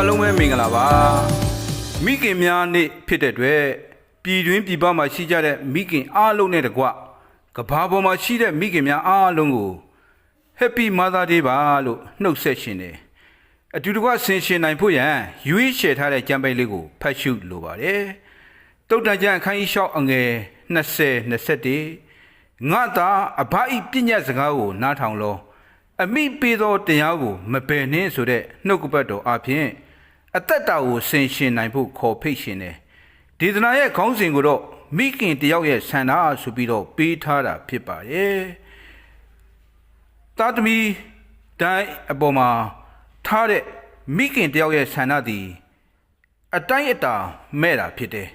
အားလုံးပဲမင်္ဂလာပါမိခင်များနေ့ဖြစ်တဲ့အတွက်ပြည်တွင်းပြည်ပမှာရှိကြတဲ့မိခင်အားလုံးနဲ့တကွကဘာပေါ်မှာရှိတဲ့မိခင်များအားလုံးကို Happy Mother Day ပါလို့နှုတ်ဆက်ရှင်တယ်အတူတကွဆင်ရှင်နိုင်ဖို့ရန်ရွေးချယ်ထားတဲ့ကြံပိတ်လေးကိုဖတ်ရှုလိုပါတယ်တုတ်တန်ကျန်အခန်းကြီးလျှောက်အငယ်20 21ငါသာအဘဤပညာစကားကိုနားထောင်လောအမိပေးသောတရားကိုမပယ်နှင်းဆိုတဲ့နှုတ်ကပတ်တော်အပြင် အသက်တာကိုဆင်ရှင်နိုင်ဖို့ခေါ်ဖိတ်ရှင်တယ်ဒေသနာရဲ့ခေါင်းစဉ်ကိုတော့မိခင်တယောက်ရဲ့ဆန္ဒဆိုပြီးတော့ပေးထားတာဖြစ်ပါတယ်တာသမီတိုင်းအပေါ်မှာထားတဲ့မိခင်တယောက်ရဲ့ဆန္ဒသည်အတိုင်းအတာမဲ့တာဖြစ်တယ်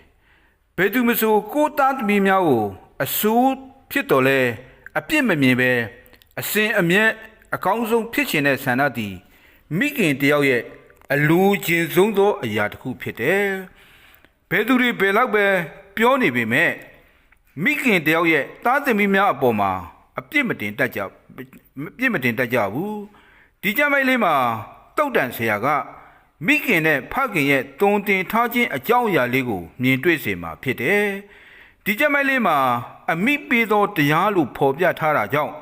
ဘယ်သူမဆိုကိုသားသမီးများကိုအဆိုးဖြစ်တော်လဲအပြစ်မမြင်ပဲအစဉ်အမြဲအကောင်းဆုံးဖြစ်ချင်တဲ့ဆန္ဒသည်မိခင်တယောက်ရဲ့ အလူကျင်ဆုံးသောအရာတစ်ခုဖြစ်တယ်ဘယ်သူတွေဘယ်လောက်ပဲပြောနေပေမဲ့မိခင်တယောက်ရဲ့သားသမီးများအပေါ်မှာအပြစ်မတင်တတ်ကြအပြစ်မတင်တတ်ကြဘူးဒီကြမ်းမိုက်လေးမှာတုတ်တန်ဆရာကမိခင်နဲ့ဖခင်ရဲ့တုံတင်ထားခြင်းအကြောင်းအရာလေးကိုမြင်တွေ့စေမှာဖြစ်တယ်။ဒီကြက်မိုက်လေးမှာအမိပေးသောတရားလို့ဖော်ပြထားတာကြောင့်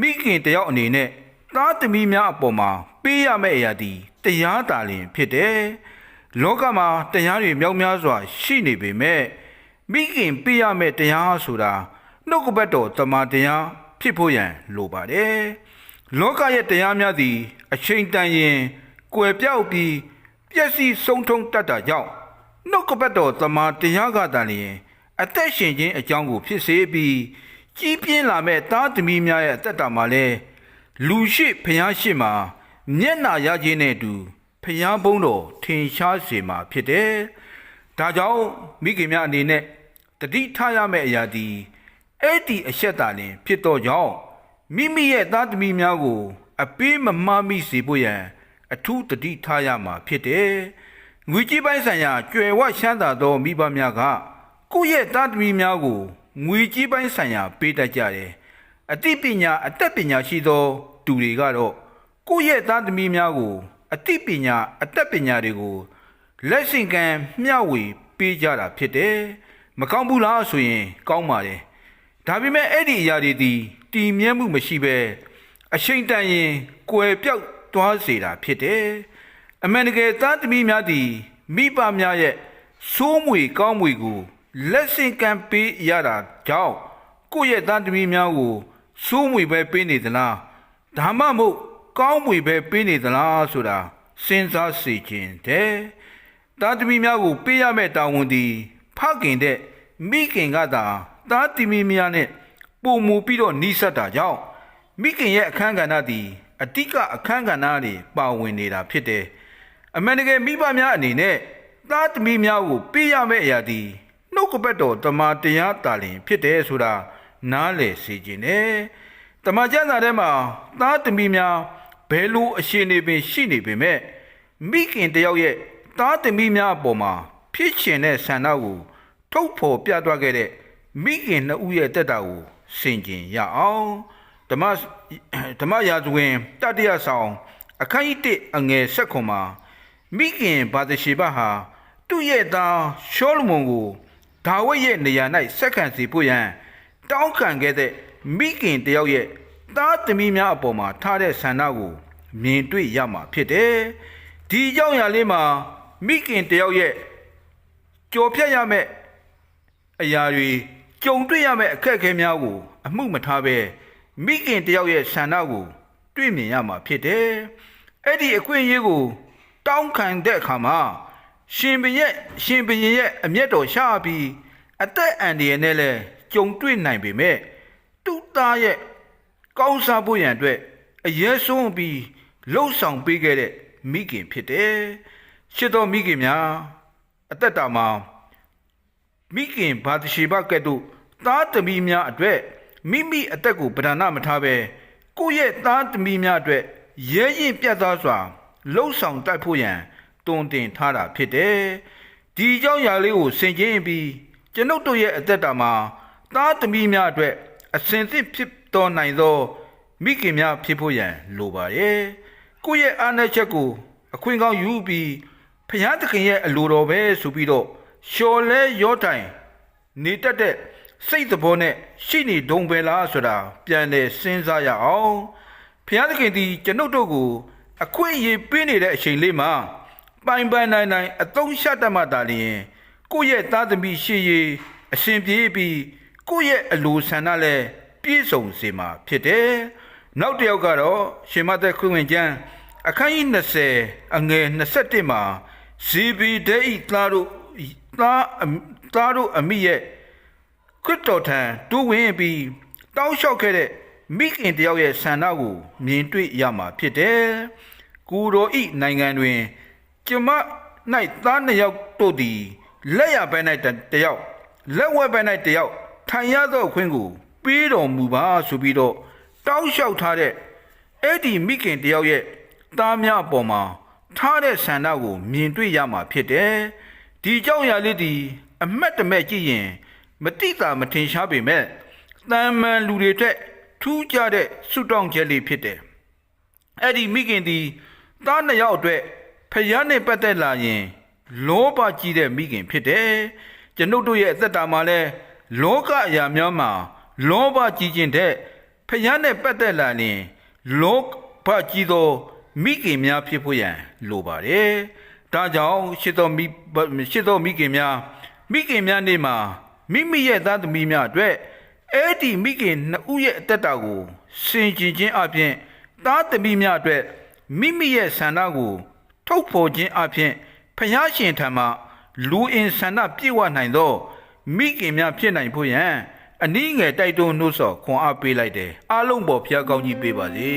မိခင်တယောက်အနေနဲ့သားသမီးများအပေါ်မှာပေးရမယ့်အရာဒီ တရားတာလင်ဖြစ်တယ်။လောကမှာတရားတွေမြောက်များစွာ ရှိနေပေမဲ့မိခင်ပေးရမယ့်တရားဆိုတာနှုတ်ကပတ်တော်တမန်တရားဖြစ်ဖို့ရန်လိုပါတယ်။လောကရဲ့တရားများသည် အချိန်တန်ရင်ကွယ်ပြောက်ပြီးပျက်စီးဆုံးထုံးတတ်တာကြောင့်နှုတ်ကပတ်တော်သမာတရားကတည်းလျင်အသက်ရှင်ခြင်းအကြောင်းကိုဖြစ်စေပြီးကြီးပြင်းလာမဲ့သားသမီးများရဲ့အသက်တာမှာလဲလူရှိဖျားရှိမှာ မျက်နာရခြင်းနဲ့အတူဖျားဘုံတော်ထင်ရှားစေမှာဖြစ်တယ်။ဒါကြောင့်မိခင်များအနေနဲ့တတိထားရမယ့်အရာဒီအဲ့ဒီအဆက်တာလင် ဖြစ်တော့ကြောင့်မိမိရဲ့သားသမီးများကို အပေးမမှားမိစေဖို့ရန်အထူးတတိထားရမှာဖြစ်တယ်။ငွေကြီးပိုင်းဆိုင်ရာကြွယ်ဝရှမ်းသာသောမိဘများကကိုယ့်ရဲ့သားသမီးများကိုငွေကြီးပိုင်းဆိုင်ရာ ပေးတတ်ကြတယ်။အသိပညာအသက်ပညာရှိသော သူတွေကတော့ ကိုယ့်ရဲ့သားသမီးများကို အသိပညာအသက်ပညာတွေကိုလက်ဆင့်ကမ်းမျှဝေပေးကြတာဖြစ်တယ်။မကောင်းဘူးလားဆိုရင် ကောင်းပါတယ်။ဒါပေမဲ့အဲ့ဒီအရာတွေဒီတည်မြဲမှုမရှိဘဲအချိန်တန်ရင်ကွယ်ပြောက်သွားစေတာဖြစ်တယ်။အမှန်တကယ်သားသမီးများသည်မိဘများရဲ့စိုးမွေကောင်းမွေကိုလက်ဆင့်ကမ်းပေးရတာကြောင့်ကိုယ့်ရဲ့သားသမီးများကိုစိုးမွေပဲပေးနေသလားဒါမှမဟုတ် ကောင်းမွေပဲပေးနေသလားဆိုတာစဉ်းစားစေခြင်းတဲ့သားသမီးများကိုပေးရမယ့်တာဝန်သည်ဖခင်တဲ့မိခင်ကသာသားသမီးများနဲ့ပုံမူပြီးတော့နှိစက်တာကြောင့်မိခင်ရဲ့အခန်းကဏ္ဍသည်အတိကအခန်းကဏ္ဍတွေပါဝင်နေတာဖြစ်တယ်အမှန်တကယ်မိဘများအနေနဲ့သားသမီးများကိုပေးရမယ့်အရာသည်နှုတ်ကပတ်တော်တမန်တရားတာလင်ဖြစ်တယ်ဆိုတာနားလည်စေခြင်းနဲ့တမန်ကျမ်းစာထဲမှာသားသမီးများ ဘယ်လိုအရှင်နေပင်ရှိနေပေမဲ့မိခင်တယောက်ရဲ့သားသမီးများအပေါ်မှာဖြစ်ချင်တဲ့ဆန္ဒကိုထုတ်ဖော်ပြသွားခဲ့တဲ့မိခင်နှစ်ဦးရဲ့တက်တာကိုဆင်ကျင်ရအောင်ဓမ္မဓမ္မရာဇဝင်တတိယဆောင်အခန်းကြီး1အငယ်7ခွန်မှာမိခင်ဘာသရှိဘဟာသူ့ရဲ့သားရှောလမုန်ကိုဒါဝိဒ်ရဲ့နေရာ၌ဆက်ခံစီဖို့ရန်တောင်းခံခဲ့တဲ့မိခင်တယောက်ရဲ့ သားသမီးများအပေါ်မှာထားတဲ့ဆန္ဒကိုမြင်တွေ့ရမှာဖြစ်တယ်။ဒီအကြောင်းအရာလေးမှာမိခင်တယောက်ရဲ့ကြော်ဖြတ်ရမယ့်အရာတွေကြုံတွေ့ရမယ့်အခက်အခဲများကို အမှုမထားဘဲမိခင်တယောက်ရဲ့ဆန္ဒကို တွေ့မြင်ရမှာဖြစ်တယ်။အဲ့ဒီအခွင့်အရေးကို တောင်းခံတဲ့အခါမှာရှင်ဘုရင်ရှင်ဘုရင်ရဲ့အမျက်တော်ရှာပြီးအသက်အန္တရာယ်နဲ့လည်းကြုံတွေ့နိုင်ပေမဲ့သူ့သားရဲ့ ကောင်းစားဖို့ရန်အတွက်အရေးဆုံးပြီးလှုပ်ဆောင်ပေးခဲ့တဲ့မိခင်ဖြစ်တယ်။ရှစ်တော်မိခင်များအသက်တာမှာမိခင်ဘာတရှိဘကဲ့သို့သားသမီးများအတွက်မိမိအသက်ကိုပဓာနမထားဘဲကိုယ့်ရဲ့သားသမီးများအတွက်ရဲရင်ပြတ်သားစွာလှုပ်ဆောင်တတ်ဖို့ရန်တွင်တင်ထားတာဖြစ်တယ်။ဒီအကြောင်းအရာလေးကိုဆင်ခြင်ပြီးကျွန်ုပ်တို့ရဲ့အသက်တာမှာသားသမီးများအတွက်အစဉ်သင့်ဖြစ် တော်နိုင်သောမိခင်များဖြစ်ဖို့ရန်လိုပါရဲ့။ကိုယ့်ရဲ့အားနည်းချက်ကိုအခွင့်ကောင်းယူပြီးဖျားသခင်ရဲ့အလိုတော်ပဲဆိုပြီးတော့လျှော်လဲရောတိုင်နေတတ်တဲ့စိတ်သဘောနဲ့ရှိနေတုံပဲလားဆိုတာပြန်လေစဉ်းစားရအောင်ဖျားသခင်ဒီကျွန်ုပ်တို့ကိုအခွင့်အရေးပေးနေတဲ့အချိန်လေးမှာပိုင်ပိုင်နိုင်နိုင်အသုံးချတတ်မှသာလျှင်ကိုယ့်ရဲ့သားသမီးရှိရေးအရှင်ပြေးပြီးကိုယ့်ရဲ့အလိုဆန္ဒလည်း ပြည့်စုံစေမှာဖြစ်တယ်နောက်တစ်ယောက်ကတော့ရှင်မသက်ခွင့်ဝင်ကျမ်းအခန်းကြီး20အငယ်21မှာဇီဘီဒဲဤသားတို့သားအမသားတို့အမိရဲ့ခရစ်တော်ထံတူးဝင်ပြီးတောင်းလျှောက်ခဲ့တဲ့မိခင်တယောက်ရဲ့ဆန္ဒကိုမြင်တွေ့ရမှာဖြစ်တယ်။ကိုတော်ဤနိုင်ငံတွင် ကျမ၌သားနှစ်ယောက်တို့သည်လက်ရဘဲ၌တယောက်လက်ဝဲဘဲ၌တယောက်ထိုင်ရသောအခွင့်ကို ပေးတော်မူပါဆိုပြီးတော့တောင်းလျှောက်ထားတဲ့အဲ့ဒီမိခင်တယောက်ရဲ့သားများအပေါ်မှာထားတဲ့ဆန္ဒကို မြင်တွေ့ရမှာဖြစ်တယ်။ဒီကြောင့်အရာလေးဒီအမတ်တမဲ့ကြည့်ရင် မတိတာမထင်ရှားပေမဲ့တန်မန်လူတွေထက်ထူးခြားတဲ့ဆုတောင်းချက်လေးဖြစ်တယ်။အဲ့ဒီမိခင်ဒီသားနှစ်ယောက်အတွက်ဖယားနဲ့ပတ်သက်လာရင် လောဘကြီးတဲ့မိခင်ဖြစ်တယ်။ကျွန်ုပ်တို့ရဲ့အသက်တာမှာလဲလောကအရာများမှာ လောဘကြီးခြင်းတဲ့ဖယားနဲ့ပတ်သက်လာရင်လောဘကြီးသောမိခင်များဖြစ်ဖို့ရန်လိုပါတယ်။ဒါကြောင့်ရှစ်တော်မိရှစ်တော်မိခင်များမိခင်များနေ့မှာမိမိရဲ့သားသမီးများအတွက်အဲ့ဒီမိခင်နှစ်ဦးရဲ့အသက်တာကိုစင်ကျင်ခြင်းအပြင်သားသမီးများအတွက်မိမိရဲ့ဆန္ဒကို ထုတ်ဖော်ခြင်းအပြင်ဖျားရှင်ထံမှလူအင်ဆန္ဒပြည့်ဝနိုင်သော မိခင်များဖြစ်နိုင်ဖို့ရန် အနည်းငယ်တိုက်တွန်းနှိုးဆော်ခွန်အားပေးလိုက်တယ်အားလုံးပေါ်ဖျားကောင်းကြီးပေးပါစေ